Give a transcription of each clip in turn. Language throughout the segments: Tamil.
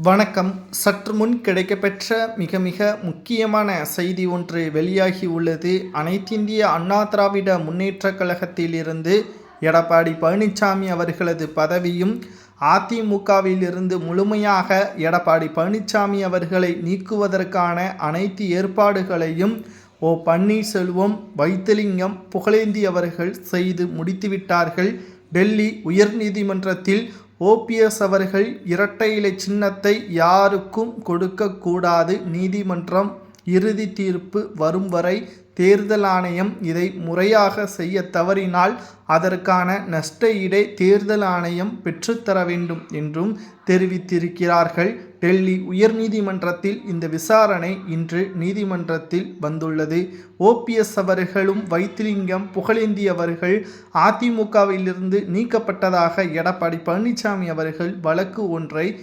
வணக்கம். சற்று முன் கிடைக்கப்பெற்ற மிக மிக முக்கியமான செய்தி ஒன்று வெளியாகி உள்ளது. அனைத்திந்திய அண்ணா திராவிட முன்னேற்றக் கழகத்திலிருந்து எடப்பாடி பழனிசாமி அவர்களது பதவியும் அதிமுகவிலிருந்து முழுமையாக எடப்பாடி பழனிசாமி அவர்களை நீக்குவதற்கான அனைத்து ஏற்பாடுகளையும் ஓ பன்னீர்செல்வம் வைத்திலிங்கம் புகழேந்தி அவர்கள் செய்து முடித்துவிட்டார்கள். டெல்லி உயர்நீதிமன்றத்தில் ஓபிஎஸ் அவர்கள் இரட்டை இலை சின்னத்தை யாருக்கும் கொடுக்கக்கூடாது. நீதிமன்றம் இறுதி தீர்ப்பு வரும் வரை தேர்தல் ஆணையம் இதை முறையாக செய்ய தவறினால் அதற்கான நஷ்ட ஈடை தேர்தல் ஆணையம் பெற்றுத்தர வேண்டும் என்றும் தெரிவித்திருக்கிறார்கள். டெல்லி உயர்நீதிமன்றத்தில் இந்த விசாரணை இன்று நீதிமன்றத்தில் வந்துள்ளது. ஓபிஎஸ் அவர்களும் வைத்திலிங்கம் புகழேந்தி அவர்கள் அதிமுகவிலிருந்து நீக்கப்பட்டதாக எடப்பாடி பழனிசாமி அவர்கள் வழக்கு ஒன்றை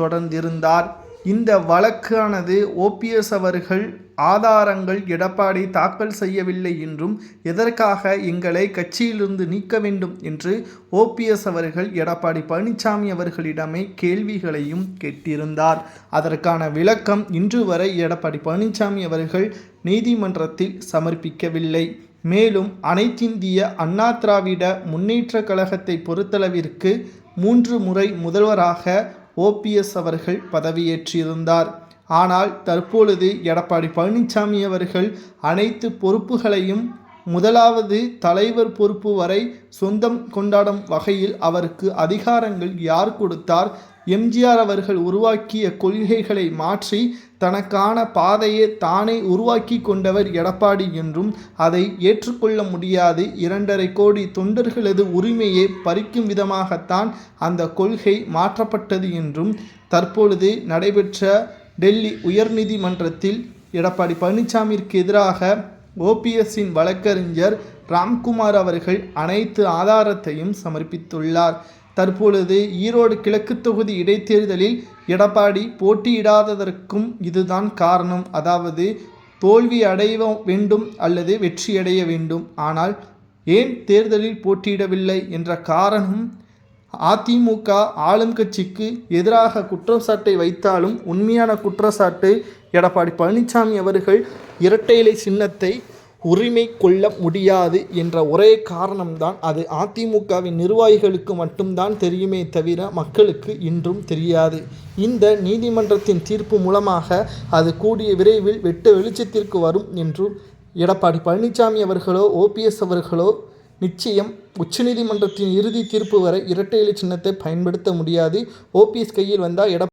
தொடர்ந்திருந்தார். இந்த வழக்கானது ஓபிஎஸ் அவர்கள் ஆதாரங்கள் எடப்பாடி தாக்கல் செய்யவில்லை என்றும் எதற்காக எங்களை கட்சியிலிருந்து நீக்க வேண்டும் என்று ஓபிஎஸ் அவர்கள் எடப்பாடி பழனிசாமி அவர்களிடமே கேள்விகளையும் கேட்டிருந்தார். அதற்கான விளக்கம் இன்று வரை எடப்பாடி பழனிசாமி அவர்கள் நீதிமன்றத்தில் சமர்ப்பிக்கவில்லை. மேலும் அனைத்திந்திய அண்ணா திராவிட முன்னேற்ற கழகத்தை பொறுத்தளவிற்கு மூன்று முறை முதல்வராக ஓபிஎஸ் அவர்கள் பதவியேற்றிருந்தார். ஆனால் தற்பொழுது எடப்பாடி பழனிசாமி அவர்கள் அனைத்து பொறுப்புகளையும் முதலாவது தலைவர் பொறுப்பு வரை சொந்தம் கொண்டாடும் வகையில் அவருக்கு அதிகாரங்கள் யார் கொடுத்தார்? எம்ஜிஆர் அவர்கள் உருவாக்கிய கொள்கைகளை மாற்றி தனக்கான பாதையை தானே உருவாக்கி கொண்டவர் எடப்பாடி என்றும் அதை ஏற்றுக்கொள்ள முடியாது. இரண்டரை கோடி தொண்டர்களது உரிமையை பறிக்கும் விதமாகத்தான் அந்த கொள்கை மாற்றப்பட்டது என்றும் தற்பொழுது நடைபெற்ற டெல்லி உயர்நீதிமன்றத்தில் எடப்பாடி பழனிசாமிற்கு எதிராக ஓபிஎஸ்ஸின் வழக்கறிஞர் ராம்குமார் அவர்கள் அனைத்து ஆதாரத்தையும் சமர்ப்பித்துள்ளார். தற்பொழுது ஈரோடு கிழக்கு தொகுதி இடைத்தேர்தலில் எடப்பாடி போட்டியிடாததற்கும் இதுதான் காரணம். அதாவது தோல்வி அடைய வேண்டும் அல்லது வெற்றியடைய வேண்டும். ஆனால் ஏன் தேர்தலில் போட்டியிடவில்லை என்ற காரணம் அதிமுக ஆளும் கட்சிக்கு எதிராக குற்றச்சாட்டை வைத்தாலும் உண்மையான குற்றச்சாட்டு எடப்பாடி பழனிசாமி அவர்கள் இரட்டை இலை சின்னத்தை உரிமை கொள்ள முடியாது என்ற ஒரே காரணம்தான் அது. அதிமுகவின் நிர்வாகிகளுக்கு மட்டும்தான் தெரியுமே தவிர மக்களுக்கு இன்றும் தெரியாது. இந்த நீதிமன்றத்தின் தீர்ப்பு மூலமாக அது கூடிய விரைவில் வெட்ட வெளிச்சத்திற்கு வரும் என்றும் எடப்பாடி பழனிசாமி அவர்களோ ஓபிஎஸ் அவர்களோ நிச்சயம் உச்சநீதிமன்றத்தின் இறுதி தீர்ப்பு வரை இரட்டை இலை சின்னத்தை பயன்படுத்த முடியாது. ஓபிஎஸ் கையில் வந்தால் எடப்